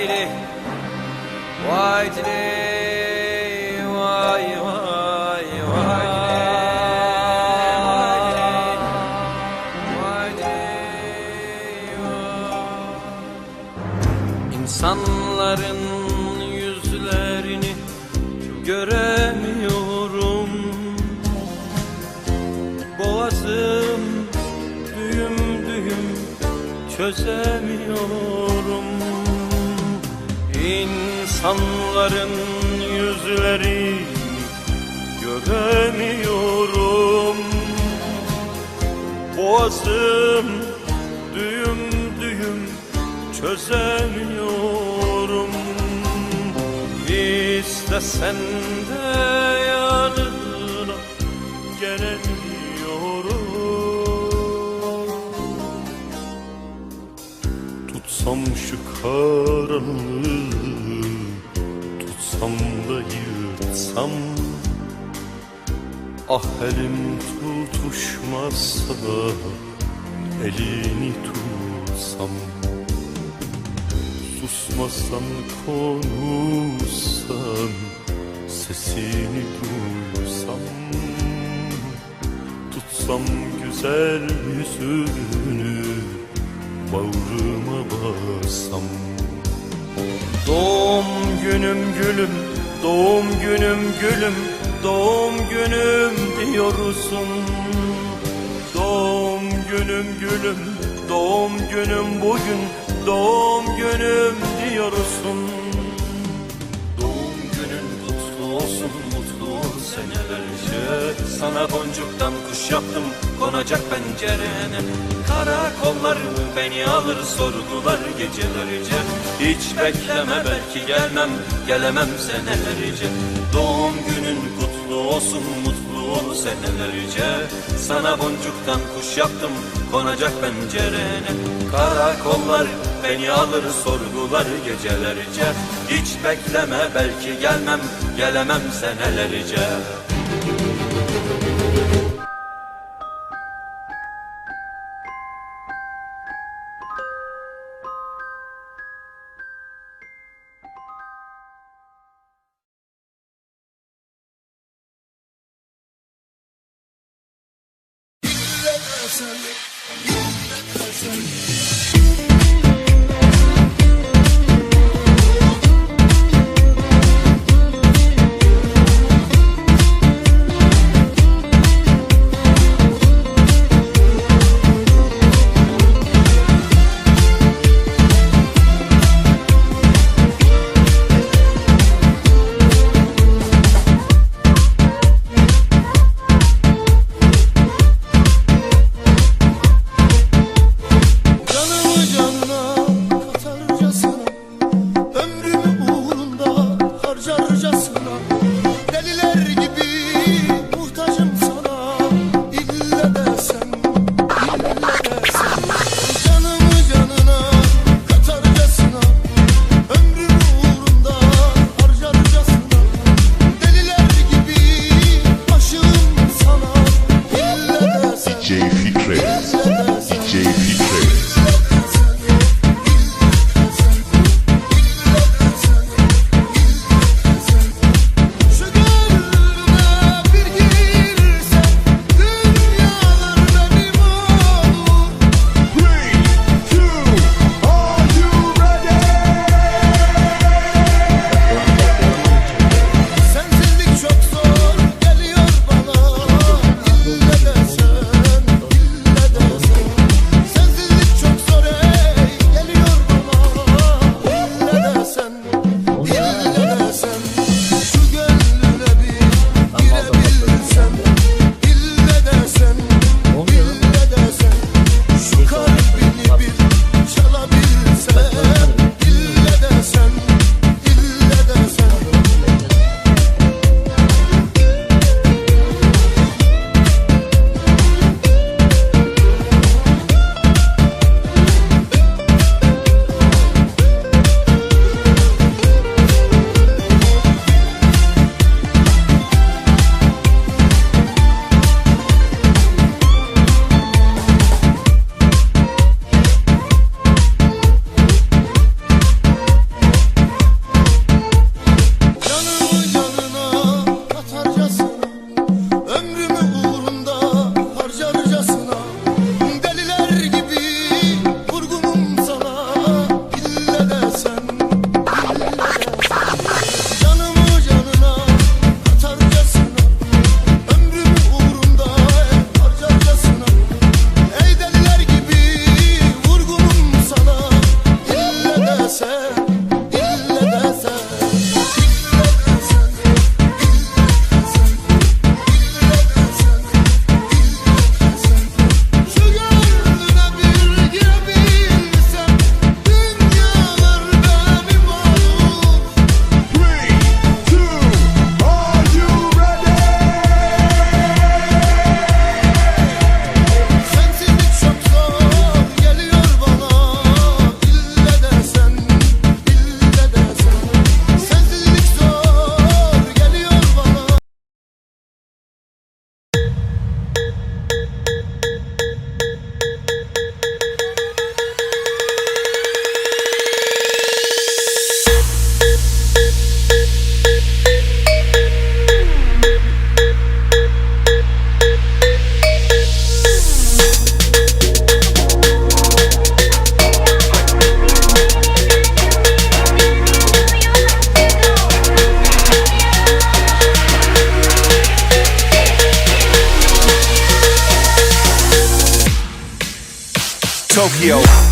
dili. Vay dili Vay vay vay İnsanların yüzlerini göremiyorum. Boğazım düğüm düğüm çözemiyorum İnsanların yüzlerini göremiyorum. Boğazım düğüm düğüm çözemiyorum. İstesen de Ah elim tutuşmazsa Elini tutsam Susmasan konuşsan Sesini duysam Tutsam güzel yüzünü Bağrıma bassam. Doğum günüm gülüm Doğum günüm gülüm Doğum günüm diyorsun. Doğum günüm gülüm Doğum günüm bugün. Doğum günüm diyorsun. Doğum günün kutlu olsun mutlu ol senelerce Sana boncuktan kuş yaptım konacak pencerene. Karakollar beni alır sorgular gecelerce Hiç bekleme belki gelmem gelemem senelerce Doğum günün kutlu olsun mutlu ol senelerce Sana boncuktan kuş yaptım konacak pencerene. Karakollar beni alır sorgular gecelerce. Hiç bekleme belki gelmem gelemem senelerce Canımı Tokyo.